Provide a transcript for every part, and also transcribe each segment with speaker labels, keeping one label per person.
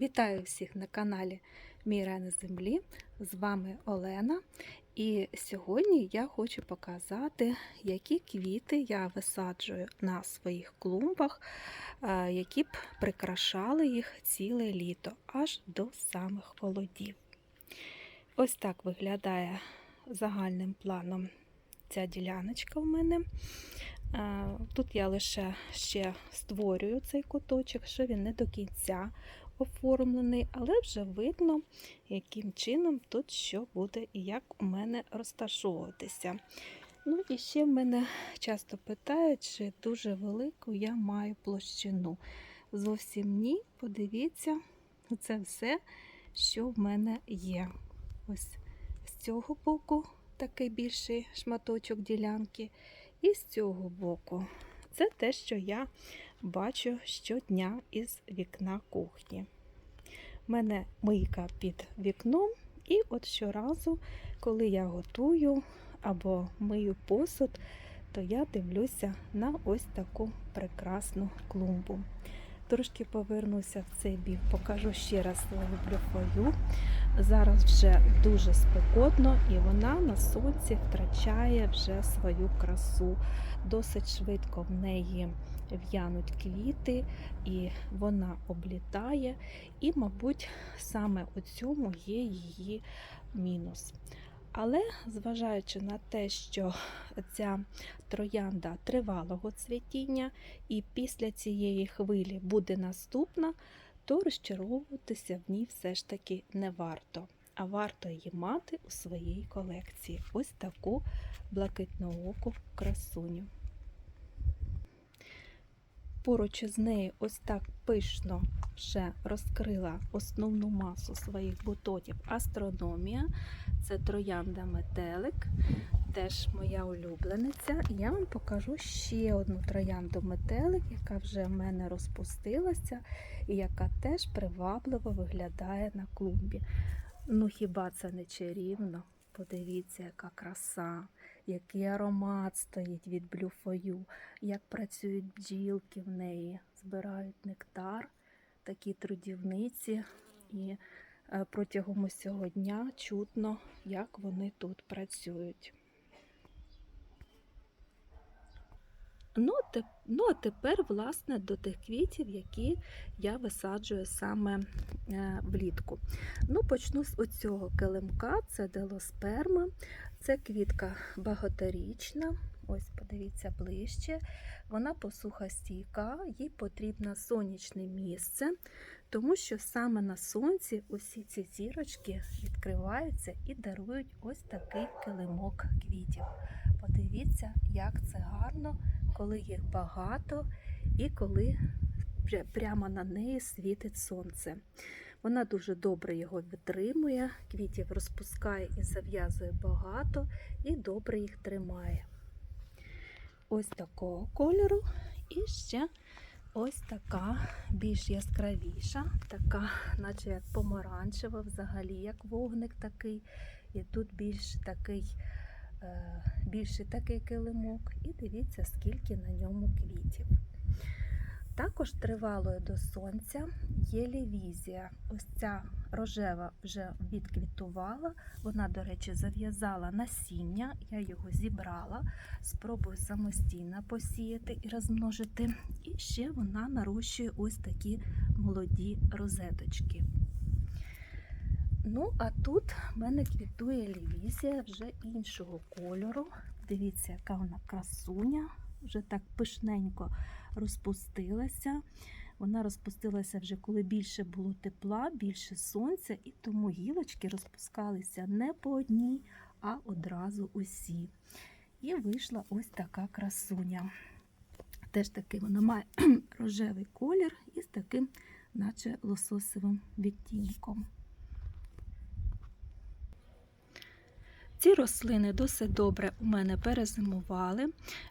Speaker 1: Вітаю всіх на каналі Міра на землі. З вами Олена. І сьогодні я хочу показати, які квіти я висаджую на своїх клумбах, е, які б прикрашали їх ціле літо, аж до самих холодів. Ось так виглядає загальним планом ця діляночка в мене. Е, Тут я лише ще створюю цей куточок, що він не до кінця оформлений, але вже видно, яким чином тут що буде і як у мене розташовуватися. Ну і ще мене часто питають, чи дуже велику я маю площину. Зовсім ні, подивіться, це все, що в мене є. Ось з цього боку такий більший шматочок ділянки, і з цього боку. Це те, що я бачу щодня із вікна кухні. У мене мийка під вікном, і от щоразу, коли я готую або мию посуд, то я дивлюся на ось таку прекрасну клумбу. Трошки повернуся в цей бік, покажу ще раз свою блюфою. Зараз вже дуже спекотно і вона на сонці втрачає вже свою красу. Досить швидко в неї в'януть квіти, і вона облітає. І, мабуть, саме у цьому є її мінус. Але зважаючи на те, що ця троянда тривалого цвітіння, і після цієї хвилі буде наступна, то розчаровуватися в ній все ж таки не варто. А варто її мати у своїй колекції. Ось таку блакитнооку красуню. Поруч із нею ось так пишно вже розкрила основну масу своїх бутонів астрономія. Це троянда метелик, теж моя улюблениця. Я вам покажу ще одну троянду метелик, яка вже в мене розпустилася і яка теж привабливо виглядає на клумбі. Ну хіба це не чарівно? Подивіться, яка краса, який аромат стоїть від блюфою, як працюють бджілки в неї, збирають нектар, такі трудівниці, і е, протягом усього дня чутно, як вони тут працюють. Ну, ну, а тепер, власне, до тих квітів, які я висаджую саме е, влітку. Ну, почну з оцього килимка, це делосперма. Це квітка багаторічна. Ось, подивіться ближче. Вона посухостійка, їй потрібно сонячне місце, тому що саме на сонці усі ці зірочки відкриваються і дарують ось такий килимок квітів. Подивіться, як це гарно, коли їх багато і коли прямо на неї світить сонце. Вона дуже добре його витримує, квітів розпускає і зав'язує багато, і добре їх тримає. Ось такого кольору. І ще ось така більш яскравіша, така, наче як помаранчева, взагалі, як вогник такий. І тут більш такий, більший такий килимок. І дивіться, скільки на ньому квітів. Також тривалою до сонця є лівізія. Ось ця рожева вже відквітувала. Вона, до речі, зав'язала насіння. Я його зібрала, спробую самостійно посіяти і розмножити. І ще вона нарощує ось такі молоді розеточки. Ну, а тут в мене квітує лівізія вже іншого кольору. Дивіться, яка вона красуня, вже так пишненько розпустилася. Вона розпустилася вже коли більше було тепла, більше сонця, і тому гілочки розпускалися не по одній, а одразу усі. І вийшла ось така красуня. Теж таки вона має рожевий колір із таким, наче лососовим відтінком. Ці рослини досить добре у мене перезимували.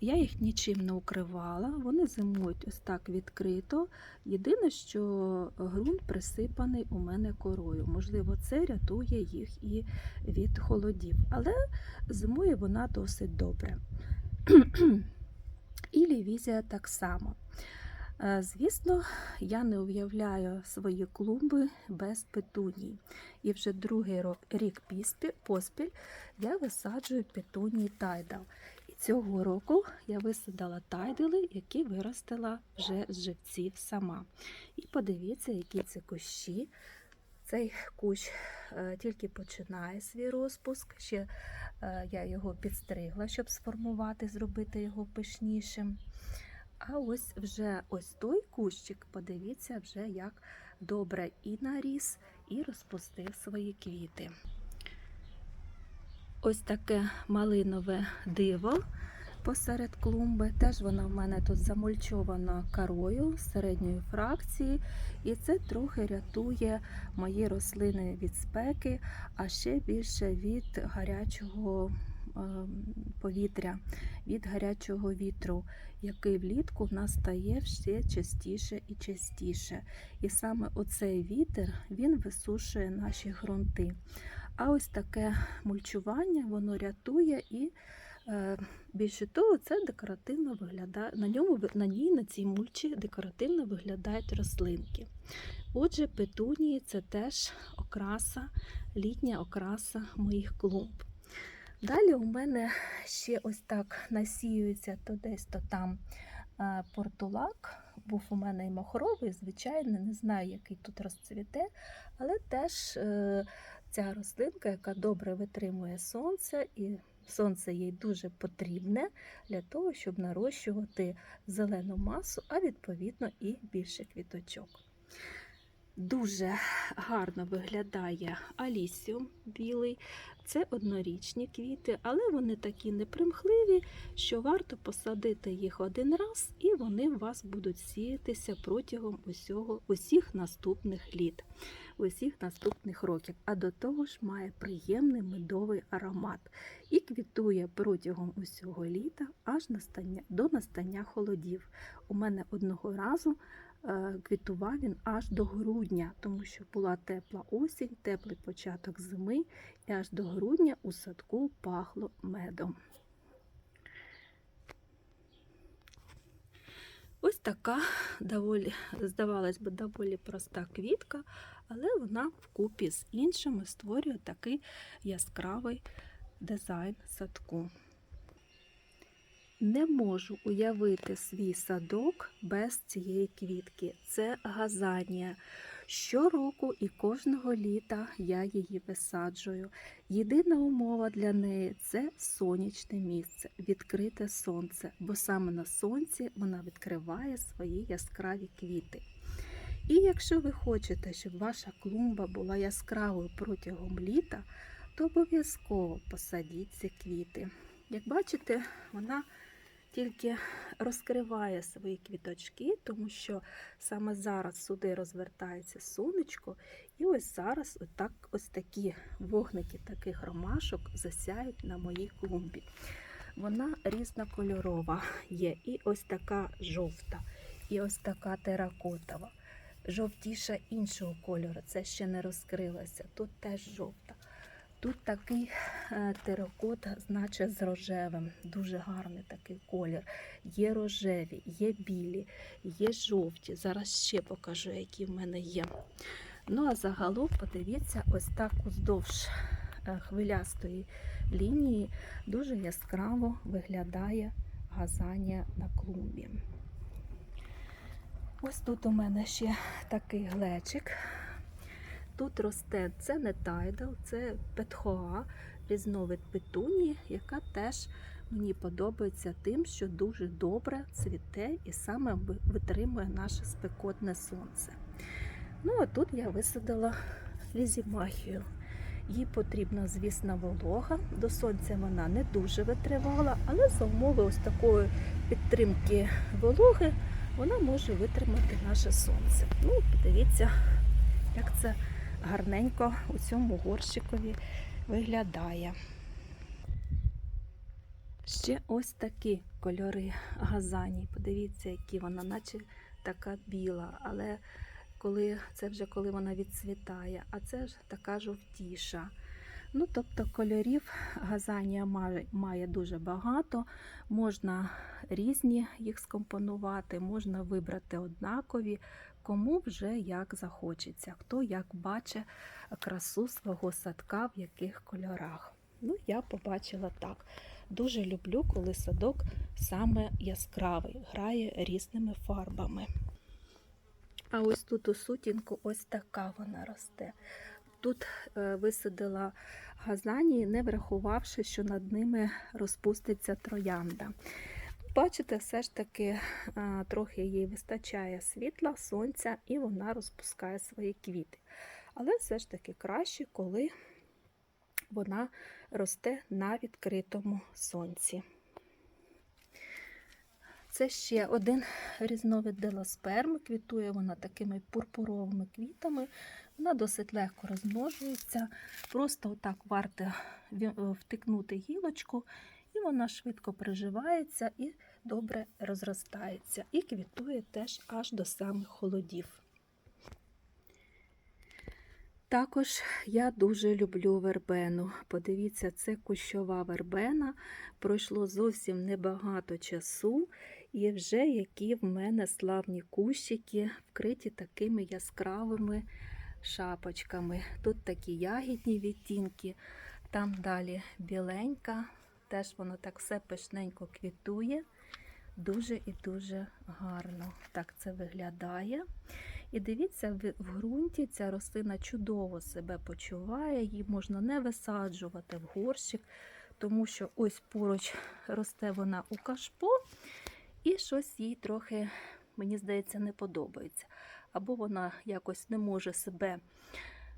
Speaker 1: Я їх нічим не укривала. Вони зимують ось так відкрито. Єдине, що ґрунт присипаний у мене корою. Можливо, це рятує їх і від холодів. Але зимує вона досить добре. І лівізія так само. Е, Звісно, я не уявляю свої клумби без петуній. І вже другий рік поспіль я висаджую петунії тайдал. І цього року я висадила тайдали, які виростила вже з живців сама. І подивіться, які це кущі. Цей кущ е, тільки починає свій розпуск. Ще е, я його підстригла, щоб сформувати, зробити його пишнішим. А ось вже ось той кущик, подивіться, вже як добре і наріс, і розпустив свої квіти. Ось таке малинове диво посеред клумби. Теж вона в мене тут замульчована карою середньої фракції, і це трохи рятує мої рослини від спеки, а ще більше від гарячого ем, повітря, від гарячого вітру, який влітку в нас стає все частіше і частіше. І саме оцей вітер він висушує наші ґрунти. А ось таке мульчування воно рятує і е, більше того, це декоративно виглядає. На ньому на ній, на цій мульчі декоративно виглядають рослинки. Отже, петунії це теж окраса, літня окраса моїх клумб. Далі у мене ще ось так насіюється то десь, то там е, портулак. Був у мене і махровий, звичайно, не знаю, який тут розцвіте, але теж е, ця рослинка, яка добре витримує сонце, і сонце їй дуже потрібне для того, щоб нарощувати зелену масу, а відповідно і більше квіточок. Дуже гарно виглядає алісіум білий. Це однорічні квіти, але вони такі непримхливі, що варто посадити їх один раз, і вони у вас будуть сіятися протягом усього, усіх наступних літ, усіх наступних років. А до того ж має приємний медовий аромат і квітує протягом усього літа аж настання, до настання холодів. У мене одного разу квітував він аж до грудня, тому що була тепла осінь, теплий початок зими, і аж до грудня у садку пахло медом. Ось така доволі, здавалось би, доволі проста квітка, але вона вкупі з іншими створює такий яскравий дизайн садку. Не можу уявити свій садок без цієї квітки. Це газанія. Щороку і кожного літа я її висаджую. Єдина умова для неї це сонячне місце, відкрите сонце, бо саме на сонці вона відкриває свої яскраві квіти. І якщо ви хочете, щоб ваша клумба була яскравою протягом літа, то обов'язково посадіть ці квіти. Як бачите, вона тільки розкриває свої квіточки, тому що саме зараз сюди розвертається сонечко, і ось зараз отак, ось такі вогники таких ромашок засяють на моїй клумбі. Вона різнокольорова є, і ось така жовта, і ось така теракотова. Жовтіша іншого кольору, це ще не розкрилося. Тут теж жовта. Тут такий е, теракот, значить з рожевим, дуже гарний такий колір. Є рожеві, є білі, є жовті. Зараз ще покажу, які в мене є. Ну а загалом, подивіться, ось так уздовж е, хвилястої лінії дуже яскраво виглядає газання на клумбі. Ось тут у мене ще такий глечик. Тут росте це не тайдал, це петхоа, різновид петунії, яка теж мені подобається тим, що дуже добре цвіте і саме витримує наше спекотне сонце. Ну, а тут я висадила лізімахію. Їй потрібна, звісно, волога. До сонця вона не дуже витривала, але за умови ось такої підтримки вологи вона може витримати наше сонце. Ну, подивіться, як це гарненько у цьому горщикові виглядає. Ще ось такі кольори газаній. Подивіться, які вона, наче така біла, але коли це вже коли вона відцвітає, а це ж така жовтіша. Ну, тобто кольорів газанія має дуже багато. Можна різні їх скомпонувати, можна вибрати однакові, кому вже як захочеться, хто як бачить красу свого садка, в яких кольорах. Ну, я побачила так. Дуже люблю, коли садок саме яскравий, грає різними фарбами. А ось тут у сутінку ось така вона росте. Тут е, висадила газанії, не врахувавши, що над ними розпуститься троянда. Бачите, все ж таки е, трохи їй вистачає світла, сонця, і вона розпускає свої квіти. Але все ж таки краще, коли вона росте на відкритому сонці. Це ще один різновид делосперми. Квітує вона такими пурпуровими квітами. Вона досить легко розмножується. Просто отак варто втикнути гілочку, і вона швидко приживається і добре розростається. І квітує теж аж до самих холодів. Також я дуже люблю вербену. Подивіться, це кущова вербена. Пройшло зовсім небагато часу, і вже які в мене славні кущики, вкриті такими яскравими шапочками. Тут такі ягідні відтінки, там далі біленька, теж воно так все пишненько квітує. Дуже і дуже гарно так це виглядає. І дивіться, в ґрунті ця рослина чудово себе почуває, її можна не висаджувати в горщик, тому що ось поруч росте вона у кашпо, і щось їй трохи, мені здається, не подобається. Або вона якось не може себе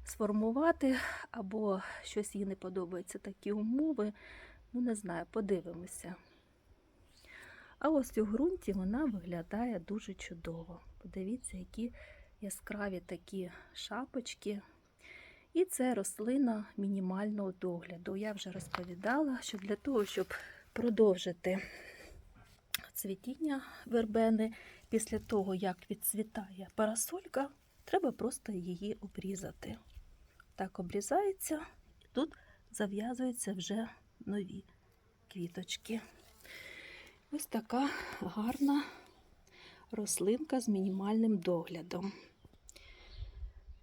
Speaker 1: сформувати, або щось їй не подобається такі умови. Ну, не знаю, подивимося. А ось у ґрунті вона виглядає дуже чудово. Подивіться, які яскраві такі шапочки. І це рослина мінімального догляду. Я вже розповідала, що для того, щоб продовжити цвітіння вербени, після того, як відцвітає парасолька, треба просто її обрізати. Так обрізається, і тут зав'язуються вже нові квіточки. Ось така гарна рослинка з мінімальним доглядом.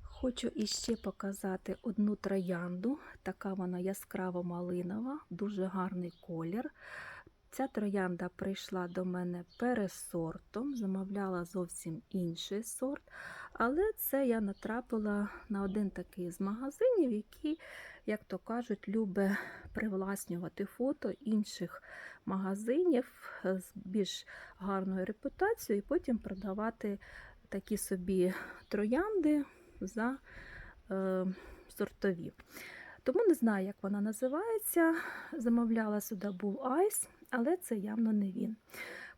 Speaker 1: Хочу іще показати одну троянду. Така вона яскраво малинова, дуже гарний колір. Ця троянда прийшла до мене пересортом, замовляла зовсім інший сорт. Але це я натрапила на один такий з магазинів, який, як то кажуть, любить привласнювати фото інших магазинів з більш гарною репутацією, і потім продавати такі собі троянди за е, сортові. Тому не знаю, як вона називається. Замовляла сюди був айс, але це явно не він.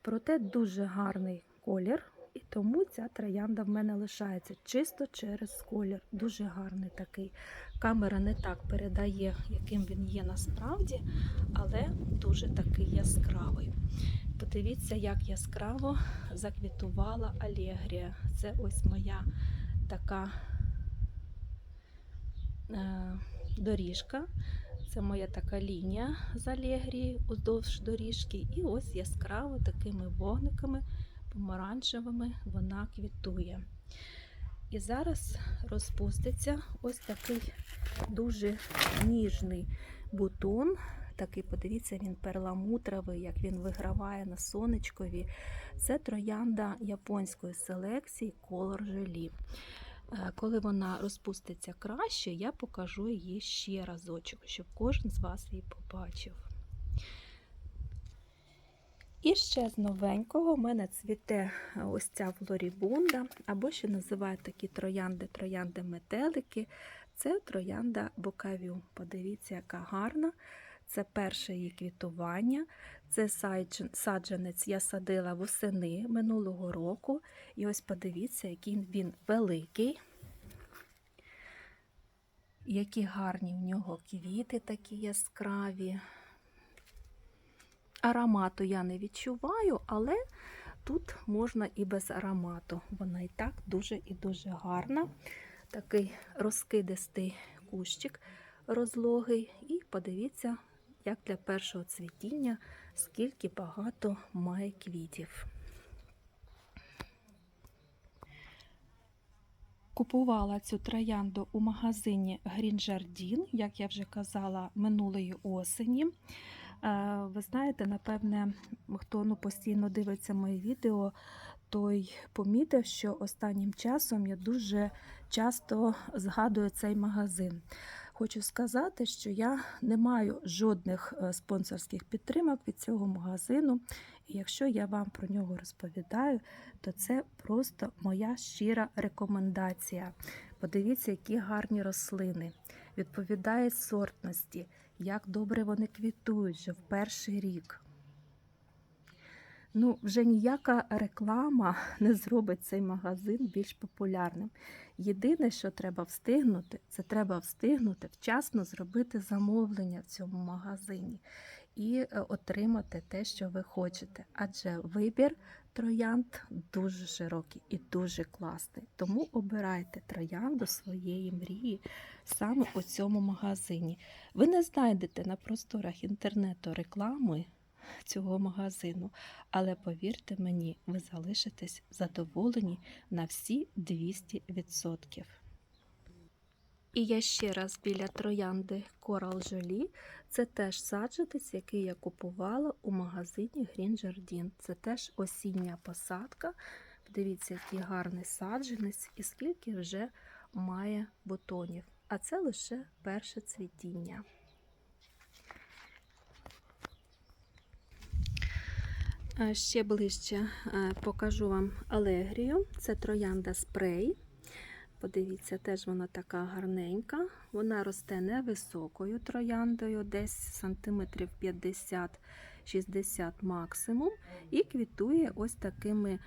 Speaker 1: Проте дуже гарний колір, і тому ця троянда в мене лишається чисто через колір. Дуже гарний такий. Камера не так передає, яким він є насправді, але дуже такий яскравий. Подивіться, як яскраво заквітувала Алегрія. Це ось моя така е, доріжка. Це моя така лінія з Алегрії уздовж доріжки. І ось яскраво такими вогниками помаранчевими вона квітує. І зараз розпуститься ось такий дуже ніжний бутон. Такий, подивіться, він перламутровий, як він виграває на сонечкові. Це троянда японської селекції Color Желі. Коли вона розпуститься краще, я покажу її ще разочок, щоб кожен з вас її побачив. І ще з новенького в мене цвіте ось ця флорібунда, або ще називають такі троянди, троянди-метелики. Це троянда бокавю. Подивіться, яка гарна. Це перше її квітування. Це саджанець я садила восени минулого року. І ось подивіться, який він великий. Які гарні в нього квіти такі яскраві. Аромату я не відчуваю, але тут можна і без аромату. Вона і так дуже і дуже гарна. Такий розкидистий кущик. розлогий. І подивіться, як для першого цвітіння, скільки багато має квітів. Купувала цю троянду у магазині Green Jardin, як я вже казала, минулої осені. Е, Ви знаєте, напевне, хто ну, постійно дивиться мої відео, той помітив, що останнім часом я дуже часто згадую цей магазин. Хочу сказати, що я не маю жодних е, спонсорських підтримок від цього магазину. І якщо я вам про нього розповідаю, то це просто моя щира рекомендація. Подивіться, які гарні рослини, відповідають сортності, як добре вони квітують вже в перший рік. Ну, вже ніяка реклама не зробить цей магазин більш популярним. Єдине, що треба встигнути, це треба встигнути вчасно зробити замовлення в цьому магазині і е, отримати те, що ви хочете. Адже вибір троянд дуже широкий і дуже класний. Тому обирайте троянду своєї мрії саме у цьому магазині. Ви не знайдете на просторах інтернету реклами цього магазину, але повірте мені, ви залишитесь задоволені на всі 200%. І я ще раз біля троянди Coral Jolie. Це теж саджанець, який я купувала у магазині Green Jardin. Це теж осіння посадка. Подивіться, який гарний саджанець і скільки вже має бутонів. А це лише перше цвітіння. Ще ближче е, покажу вам алегрію. Це троянда спрей. Подивіться, теж вона така гарненька. Вона росте невисокою трояндою, десь сантиметрів 50-60 максимум. І квітує ось такими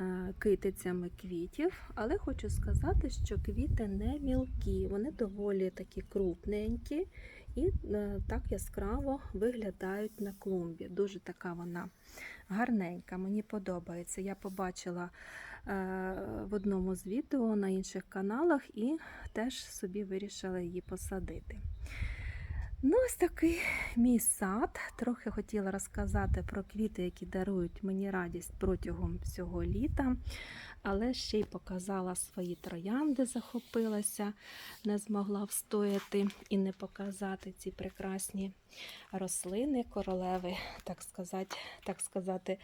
Speaker 1: е, китицями квітів. Але хочу сказати, що квіти не мілкі, вони доволі такі крупненькі і е, так яскраво виглядають на клумбі. Дуже така вона гарненька, мені подобається. Я побачила е, в одному з відео на інших каналах і теж собі вирішила її посадити. Ну, ось такий мій сад. Трохи хотіла розказати про квіти, які дарують мені радість протягом всього літа, але ще й показала свої троянди, захопилася, не змогла встояти і не показати ці прекрасні рослини, королеви, так сказати, так сказати,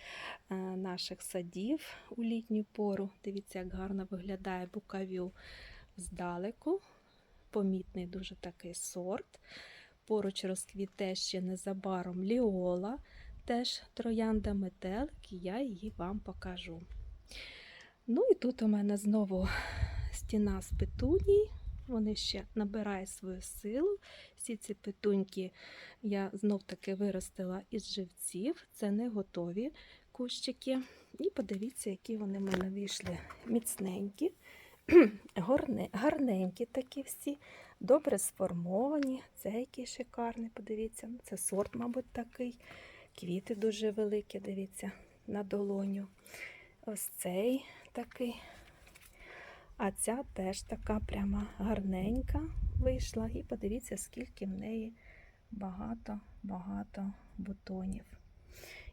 Speaker 1: е, наших садів у літню пору. Дивіться, як гарно виглядає букавю здалеку. Помітний дуже такий сорт. Поруч розквіте ще незабаром ліола, теж троянда метелик, і я її вам покажу. Ну і тут у мене знову стіна з петуній. Вони ще набирають свою силу. Всі ці петуньки я знов-таки виростила із живців. Це не готові кущики. І подивіться, які вони в мене вийшли міцненькі, гарненькі такі всі, добре сформовані. Це який шикарний, подивіться. Це сорт, мабуть, такий. Квіти дуже великі, дивіться, на долоню. Ось цей такий. А ця теж така прямо гарненька вийшла. І подивіться, скільки в неї багато-багато бутонів.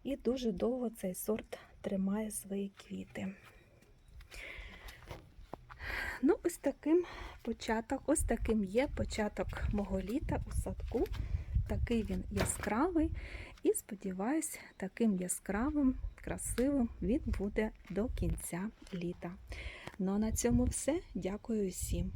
Speaker 1: І дуже довго цей сорт тримає свої квіти. Ну, ось таким початок, ось таким є початок мого літа у садку. Такий він яскравий. І сподіваюсь, таким яскравим, красивим він буде до кінця літа. Ну а на цьому все. Дякую всім.